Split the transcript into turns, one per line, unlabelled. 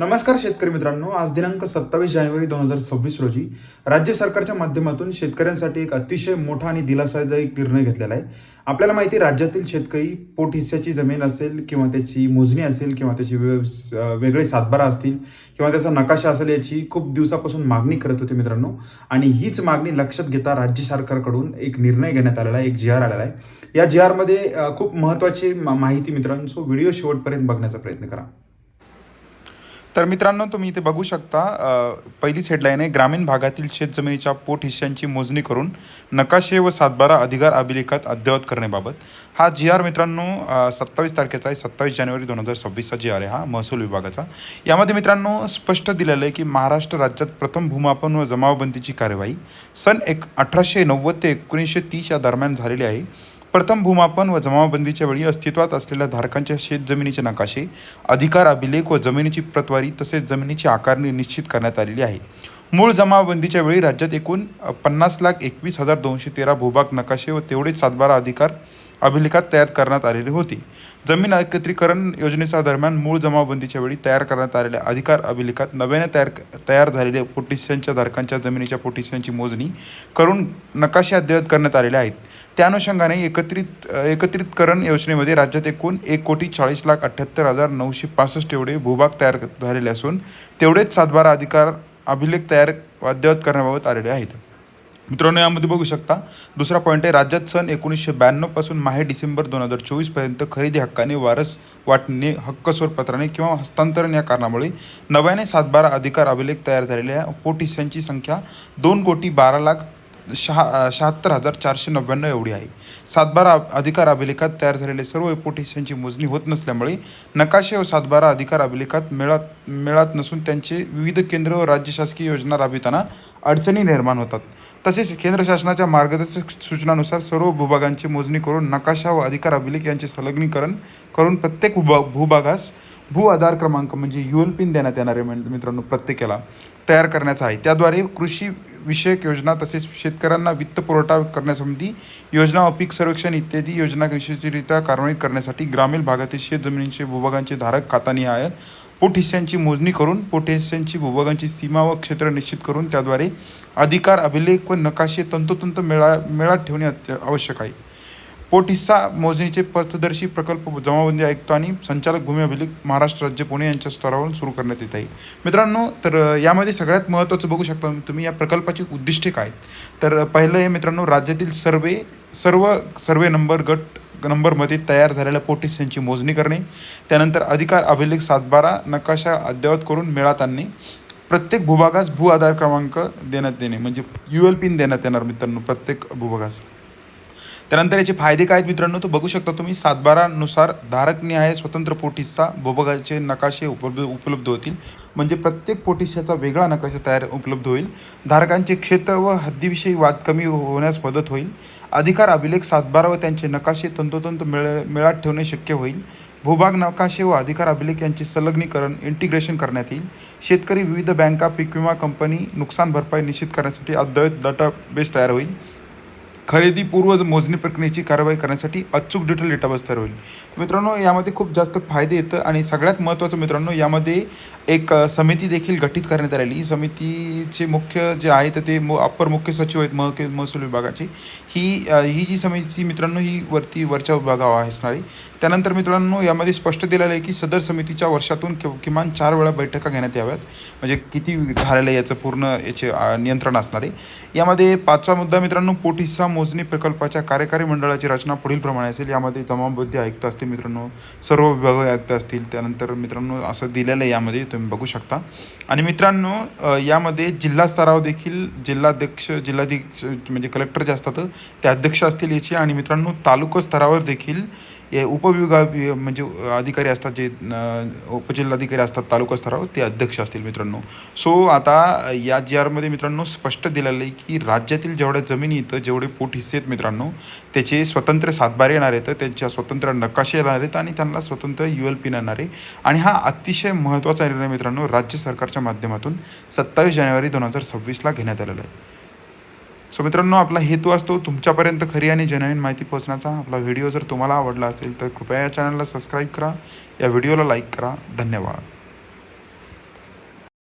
नमस्कार शेतकरी मित्रांनो आज दिनांक सत्तावीस जानेवारी दोन हजार सव्वीस रोजी राज्य सरकारच्या माध्यमातून शेतकऱ्यांसाठी एक अतिशय मोठा आणि दिलासादायक निर्णय घेतलेला आहे. आपल्याला माहिती आहे, राज्यातील शेतकरी पोटहिस्याची जमीन असेल किंवा त्याची मोजणी असेल किंवा त्याची वेगळे सातबारा असतील किंवा त्याचा नकाशा असेल याची खूप दिवसापासून मागणी करत होते मित्रांनो. आणि हीच मागणी लक्षात घेता राज्य सरकारकडून एक निर्णय घेण्यात आलेला आहे एक जी आर आलेला आहे. या जी आरमध्ये खूप महत्त्वाची मा- माहिती मित्रांनो व्हिडिओ शेवटपर्यंत बघण्याचा प्रयत्न करा. तर मित्रांनो तुम्ही इथे बघू शकता पहिलीच हेडलाईन आहे ग्रामीण भागातील शेतजमिनीच्या पोट हिश्श्यांची मोजणी करून नकाशे व सातबारा अधिकार अभिलेखात अद्ययावत करण्याबाबत. हा जी आर मित्रांनो सत्तावीस तारखेचा आहे सत्तावीस जानेवारी दोन हजार सव्वीसचा जी आर आहे हा महसूल विभागाचा. यामध्ये मित्रांनो स्पष्ट दिलेलं आहे की महाराष्ट्र राज्यात प्रथम भूमापन व जमावबंदीची कार्यवाही सन एक अठराशे नव्वद ते एकोणीसशे तीस या दरम्यान झालेली आहे. प्रथम भूमापन व जमावबंदीच्या वेळी अस्तित्वात असलेल्या धारकांच्या शेतजमिनीचे नकाशे अधिकार अभिलेख व जमिनीची प्रतवारी तसेच जमिनीची आकारणी निश्चित करण्यात आलेली आहे. मूळ जमावबंदीच्या वेळी राज्यात एकूण पन्नास लाख एकवीस हजार दोनशे तेरा भूभाग नकाशे व तेवढेच सातबारा अधिकार अभिलेखात तयार करण्यात आलेले होते. जमीन एकत्रीकरण योजनेच्या दरम्यान मूळ जमावबंदीच्या वेळी तयार करण्यात आलेल्या अधिकार अभिलेखात नव्याने तयार तयार झालेल्या पोटिस्यांच्या धारकांच्या जमिनीच्या पोटिस्यांची मोजणी करून नकाशे अद्ययावत करण्यात आलेले आहेत. त्या अनुषंगाने एकत्रित एकत्रितकरण योजनेमध्ये राज्यात एकूण एक कोटी चाळीस लाख अठ्ठ्याहत्तर हजार नऊशे पासष्ट एवढे भूभाग तयार झालेले असून तेवढेच सातबारा अधिकार अभिलेख तयार अद्ययावत करण्याबाबत आलेले आहेत. मित्रांनो यामध्ये बघू शकता दुसरा पॉईंट आहे राज्यात सन एकोणीसशे ब्याण्णवपासून माहे डिसेंबर दोन हजार चोवीसपर्यंत खरेदी हक्काने वारस वाटणे हक्कस्वर पत्राने किंवा हस्तांतरण या कारणामुळे नव्याने सातबारा अधिकार अभिलेख तयार झालेल्या पोटिसांची संख्या दोन कोटी बारा लाख शहा शहात्तर हजार चारशे नव्याण्णव एवढी आहे. सातबारा अधिकार अभिलेखात तयार झालेले सर्व एपोटेशनची मोजणी होत नसल्यामुळे नकाशे व सातबारा अधिकार अभिलेखात मिळत मिळत नसून त्यांचे विविध केंद्र व राज्य शासकीय योजना राबविताना अडचणी निर्माण होतात. तसेच केंद्र शासनाच्या मार्गदर्शक सूचनानुसार सर्व भूभागांची मोजणी करून नकाशा व अधिकार अभिलेख यांचे संलग्नीकरण करून प्रत्येक भूभा भूभागास भू आधार क्रमांक म्हणजे यू एल पिन देण्यात येणारे मित्र- मित्रांनो प्रत्येकाला तयार करण्याचा आहे. त्याद्वारे कृषी विषयक योजना तसेच शेतकऱ्यांना वित्त पुरवठा करण्यासंबंधी योजना व पीक सर्वेक्षण इत्यादी योजना यशस्वीरित्या कार्यान्वित करण्यासाठी ग्रामीण भागातील शेतजमिनींचे भूभागांचे धारक खातानिहाय पोट हिस्स्यांची मोजणी करून पोट हिस्स्यांची भूभागांची सीमा व क्षेत्र निश्चित करून त्याद्वारे अधिकार अभिलेख व नकाशे तंतोतंत मेळा मेळात ठेवणे अत्य- आवश्यक आहे. पोटिस्सा मोजणीचे पथदर्शी प्रकल्प जमाबंदी आयुक्त आणि संचालक भूमी अभिलेख महाराष्ट्र राज्य पुणे यांच्या स्तरावरून सुरू करण्यात येत आहे मित्रांनो तर यामध्ये सगळ्यात महत्त्वाचं बघू शकता तुम्ही या प्रकल्पाची उद्दिष्टे काय आहेत? तर पहिलं हे मित्रांनो राज्यातील सर्वे सर्व सर्वे नंबर गट नंबरमध्ये तयार झालेल्या पोट यांची मोजणी करणे त्यानंतर अधिकार अभिलेख सातबारा नकाशा अद्ययावत करून मेळात आणणे प्रत्येक भूभागास भू आधार क्रमांक देण्यात देणे म्हणजे यू एल पिन देण्यात येणार मित्रांनो प्रत्येक भूभागास त्यानंतर याचे फायदे काय आहेत मित्रांनो? तो बघू शकता तुम्ही सातबारानुसार धारक स्वतंत्र पोटीसचा भूभागाचे नकाशे उपलब्ध उपलब्ध होतील. म्हणजे प्रत्येक पोटिशाचा वेगळा नकाशा तयार उपलब्ध होईल. धारकांचे क्षेत्र व हद्दीविषयी वाद कमी होण्यास मदत होईल. अधिकार अभिलेख सातबारा व त्यांचे नकाशे तंतोतंत मेळ मेळात ठेवणे शक्य होईल. भूभाग नकाशे व अधिकार अभिलेख यांचे संलग्नीकरण इंटिग्रेशन करण्यात येईल. शेतकरी विविध बँका पीक विमा कंपनी नुकसान भरपाई निश्चित करण्यासाठी अद्ययावत डाटाबेस तयार होईल. खरेदीपूर्व मोजणी प्रक्रियेची कारवाई करण्यासाठी अचूक डिटेल डेटाबेस तयार होईल मित्रांनो यामध्ये खूप जास्त फायदे येतं आणि सगळ्यात महत्त्वाचं मित्रांनो यामध्ये एक समिती देखील गठीत करण्यात आलेली. ही समितीचे मुख्य जे आहे तर ते अप्पर मुख्य सचिव आहेत मह महसूल विभागाचे. ही ही जी समिती मित्रांनो ही वरती वरच्या विभागावर असणारी. त्यानंतर मित्रांनो यामध्ये स्पष्ट दिलेलं आहे की सदर समितीच्या वर्षातून कि किमान चार वेळा बैठका घेण्यात याव्यात. म्हणजे किती झालेलं आहे याचं पूर्ण याचे नियंत्रण असणार आहे. यामध्ये पाचवा मुद्दा मित्रांनो पोटिसा मोजणी प्रकल्पाच्या कार्यकारी मंडळाची रचना पुढीलप्रमाणे असेल. यामध्ये जमाबद्दी आयुक्त असतील मित्रांनो सर्व विभाग आयुक्त असतील त्यानंतर मित्रांनो असं दिलेलं आहे यामध्ये तुम्ही बघू शकता. आणि मित्रांनो यामध्ये जिल्हा स्तरावर देखील जिल्हाध्यक्ष जिल्हाधीक्ष म्हणजे कलेक्टर जे असतात ते अध्यक्ष असतील याची. आणि मित्रांनो तालुका स्तरावर देखील हे उपविभाग म्हणजे अधिकारी असतात जे उपजिल्हाधिकारी असतात तालुका स्तरावर ते अध्यक्ष असतील मित्रांनो. सो आता या जी आरमध्ये मित्रांनो स्पष्ट दिलेलं आहे की राज्यातील जेवढ्या जमिनी इथं जेवढे पोट हिस्से आहेत मित्रांनो त्याचे स्वतंत्र सातबारे येणार आहेत त्यांच्या स्वतंत्र नकाशे येणार आहेत आणि त्यांना स्वतंत्र यू एल पी येणार आहे. आणि हा अतिशय महत्त्वाचा निर्णय मित्रांनो राज्य सरकारच्या माध्यमातून सत्तावीस जानेवारी दोन हजार सव्वीसला घेण्यात आलेला आहे. सो मित्रांनो आपला हेतू असतो तुमच्यापर्यंत खरी आणि जेन्युइन माहिती पोहोचण्याचा. आपला व्हिडिओ जर तुम्हाला आवडला असेल तर कृपया या चॅनलला सबस्क्राईब करा. या व्हिडिओला लाईक करा. धन्यवाद.